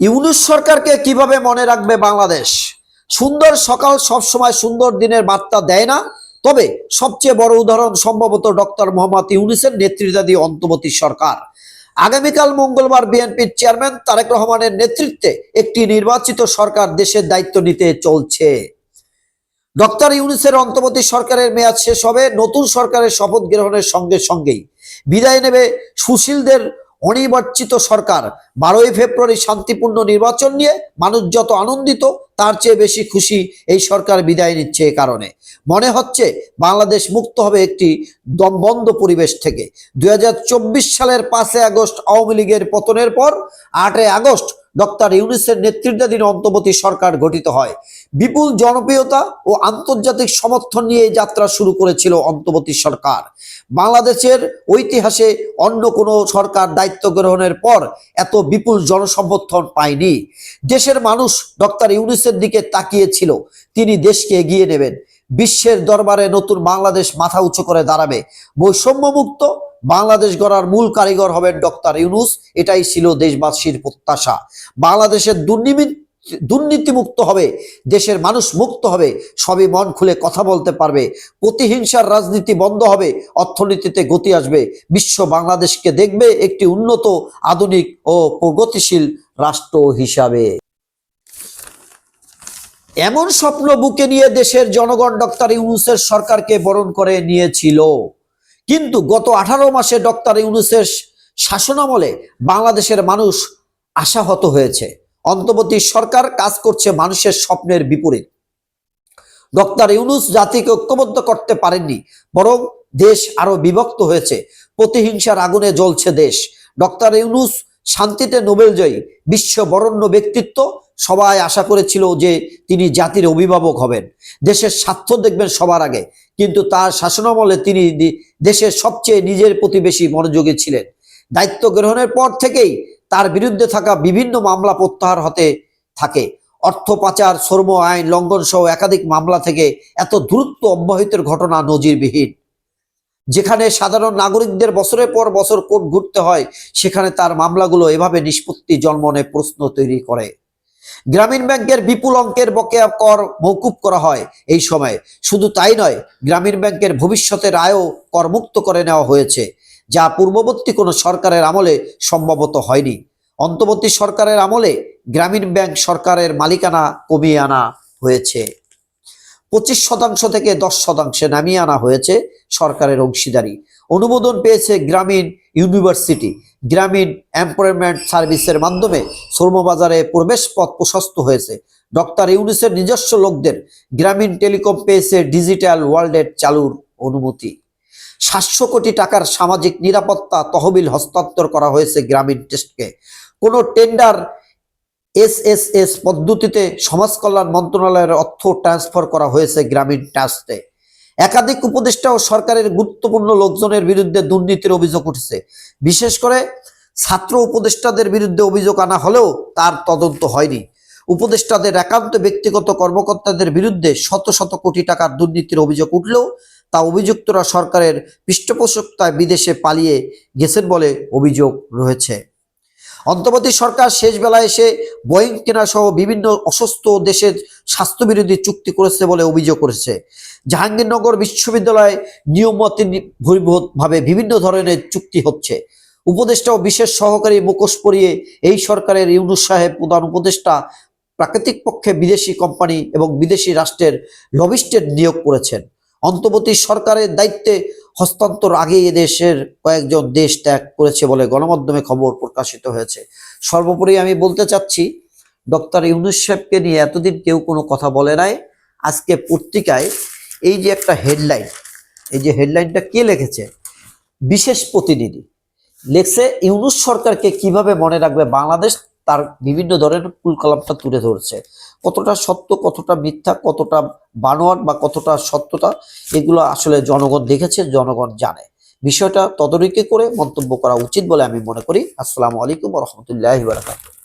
ইউনুস সরকারকে কীভাবে মনে রাখবে বাংলাদেশ? সুন্দর সকাল সবসময় সুন্দর দিনের বার্তা দেয় না। তবে সবচেয়ে বড় উদাহরণ সম্ভবত ডক্টর মোহাম্মদ ইউনুসের নেতৃত্বাধীন অন্তর্বর্তী সরকার। আগামীকাল মঙ্গলবার বিএনপির চেয়ারম্যান তারেক রহমানের নেতৃত্বে একটি নির্বাচিত সরকার দেশের দায়িত্ব নিতে চলছে। ডক্টর ইউনুসের অন্তর্বর্তী সরকারের মেয়াদ শেষ হবে। নতুন সরকারের শপথ গ্রহণের সঙ্গে সঙ্গেই বিদায় নেবে সুশীলদের অনির্বাচিত সরকার। বারোই ফেব্রুয়ারি শান্তিপূর্ণ নির্বাচন নিয়ে মানুষ যত আনন্দিত, তার চেয়ে বেশি খুশি এই সরকার বিদায় নিচ্ছে এ কারণে। মনে হচ্ছে বাংলাদেশ মুক্ত হবে একটি দমবন্ধ পরিবেশ থেকে। দু হাজার চব্বিশ সালের পাঁচই আগস্ট আওয়ামী লীগের পতনের পর আটই আগস্ট ডক্টর ইউনিসের নেতৃত্বাধীন অন্তর্বর্তী সরকার গঠিত হয়। বিপুল জনপ্রিয়তা ও আন্তর্জাতিক সমর্থন নিয়ে যাত্রা শুরু করেছিল অন্তর্বর্তী সরকার। বাংলাদেশের ঐতিহাসে অন্য কোনো সরকার দায়িত্ব গ্রহণের পর এত বিপুল জনসমর্থন পায়নি। দেশের মানুষ ডক্টর ইউনুসের দিকে তাকিয়েছিল। তিনি দেশকে এগিয়ে নেবেন। বিশ্বের দরবারে নতুন বাংলাদেশ মাথা উঁচু করে দাঁড়াবে। বৈষম্যমুক্ত বাংলাদেশ গড়ার মূল কারিগর হবেন ডক্টর ইউনুস। এটাই ছিল দেশবাসীর প্রত্যাশা। বাংলাদেশের দুর্নীতি দুর্নীতিমুক্ত হবে, দেশের মানুষ মুক্ত হবে, সবই মন খুলে কথা বলতে পারবে। প্রতিহিংসার রাজনীতি বন্ধ হবে, অর্থনীতিতে গতি আসবে। বিশ্ব বাংলাদেশকে দেখবে একটি উন্নত, আধুনিক ও প্রগতিশীল রাষ্ট্র হিসাবে। এমন স্বপ্ন বুকে নিয়ে দেশের জনগণ ডক্টর ইউনুসের সরকারকে বরণ করে নিয়েছিল। কিন্তু গত আঠারো মাসে ডক্টর ইউনুসের শাসনামলে বাংলাদেশের মানুষ আশাহত হয়েছে। অন্তর্বর্তী সরকার কাজ করছে মানুষের স্বপ্নের বিপরীত। ডক্টর ইউনুস জাতিকে ঐক্যবদ্ধ করতে পারেননি, বরং দেশ আরও বিভক্ত হয়েছে। প্রতিহিংসার আগুনে জ্বলছে দেশ। ডক্টর ইউনুস শান্তিতে নোবেল জয়ী, বিশ্ব বরণ্য ব্যক্তিত্ব। সবাই আশা করেছিল যে তিনি জাতির অভিভাবক হবেন। দেশের স্বার্থ দেখবেন সবার আগে, কিন্তু তার শাসনামলে তিনি দেশের সবচেয়ে নিজের প্রতিবেশী মনোযোগী ছিলেন। দায়িত্ব গ্রহণের পর থেকেই তার বিরুদ্ধে থাকা বিভিন্ন মামলা প্রত্যাহার হতে থাকে। অর্থ পাচার, শ্রম আইন লঙ্ঘন সহ একাধিক মামলা থেকে এত দ্রুত অব্যাহতির ঘটনা নজিরবিহীন। যেখানে সাধারণ নাগরিকদের বছরের পর বছর কোর্ট ঘুরতে হয়, সেখানে তার মামলাগুলো এভাবে নিষ্পত্তি জন্মনে প্রশ্ন তৈরি করে। গ্রামীণ ব্যাংকের বিপুল অঙ্কের বকেয়া কর মৌকুব করা হয় এই সময়। শুধু তাই নয়, গ্রামীণ ব্যাংকের ভবিষ্যতের আয়ও করমুক্ত করে নেওয়া হয়েছে। যা পূর্ববর্তী কোনো সরকারের আমলে সম্ভবত হয়নি। অন্তর্বর্তী সরকারের আমলে গ্রামীণ ব্যাংক সরকারের মালিকানা কমিয়ে আনা হয়েছে। পঁচিশ শতাংশ থেকে দশ শতাংশে নামিয়ে আনা হয়েছে সরকারের অংশীদারি। অনুমোদন পেয়েছে গ্রামীণ ইউনিভার্সিটি। গ্রামীণ এমপ্লয়মেন্ট সার্ভিসের মাধ্যমে শ্রমবাজারে প্রবেশ পথ প্রশস্ত হয়েছে। ডক্টর ইউনিসের নিজস্ব লোকদের গ্রামীণ টেলিকম পেয়েছে ডিজিটাল ওয়ার্ল্ডের চালুর অনুমতি। সাতশো কোটি টাকার সামাজিক নিরাপত্তা তহবিল হস্তান্তর করা হয়েছে গ্রামীণ টেস্টকে কোনো টেন্ডার এস এস এস পদ্ধতিতে সমাজ কল্যাণ মন্ত্রণালয়ের অর্থ ট্রান্সফার করা হয়েছে গ্রামীণ ট্রাস্টে। একাধিক উপদেষ্টা ও সরকারের গুরুত্বপূর্ণ লোকজনের বিরুদ্ধে দুর্নীতির অভিযোগ উঠেছে। বিশেষ করে ছাত্র উপদেষ্টাদের বিরুদ্ধে অভিযোগ আনা হলেও তার তদন্ত হয়নি। উপদেষ্টাদের একান্ত ব্যক্তিগত কর্মকর্তাদের বিরুদ্ধে শত শত কোটি টাকার দুর্নীতির অভিযোগ উঠলেও তা অভিযুক্তরা সরকারের পৃষ্ঠপোষকতায় বিদেশে পালিয়ে গেছেন বলে অভিযোগ রয়েছে। অন্তর্বর্তী সরকার শেষ বেলায় এসে বোয়িং কেনা সহ বিভিন্ন অসুস্থ দেশের স্বাস্থ্যবিরোধী চুক্তি করেছে বলে অভিযোগ করেছে। জাহাঙ্গীরনগর বিশ্ববিদ্যালয়ে নিয়মমতভাবে বিভিন্ন ধরনের চুক্তি হচ্ছে। উপদেষ্টা ও বিশেষ সহকারী মুখোশ পরিয়ে এই সরকারের ইউনুস সাহেব প্রধান উপদেষ্টা প্রাকৃতিক পক্ষে বিদেশি কোম্পানি এবং বিদেশি রাষ্ট্রের লবিস্টের নিয়োগ করেছেন। অন্তর্বর্তী সরকারের দায়িত্বে হস্তান্তর আগে দেশের কয়েকজন দেশ ত্যাগ করেছে বলে গণমাধ্যমে খবর প্রকাশিত হয়েছে। সর্বোপরি আমি বলতে চাচ্ছি, ডক্টর ইউনুস সাহেবকে নিয়ে এতদিন কেউ কোনো কথা বলে নাই। আজকে পত্রিকায় এই যে একটা হেডলাইন, এই যে হেডলাইনটা কে লিখেছে? বিশেষ প্রতিনিধি। লেখছে, ইউনুস সরকারকে কীভাবে মনে রাখবে বাংলাদেশ? তার বিভিন্ন ধরনের কুলকালামটা তুলে ধরছে। কতটা সত্য, কতটা মিথ্যা, কতটা বানোয়াট বা কতটা সত্যতা, এগুলো আসলে জনগণ দেখেছে, জনগণ জানে। বিষয়টা তদরিকে করে মন্তব্য করা উচিত বলে আমি মনে করি। আসসালামু আলাইকুম রহমতুল্লাহ বারাকাতুহ।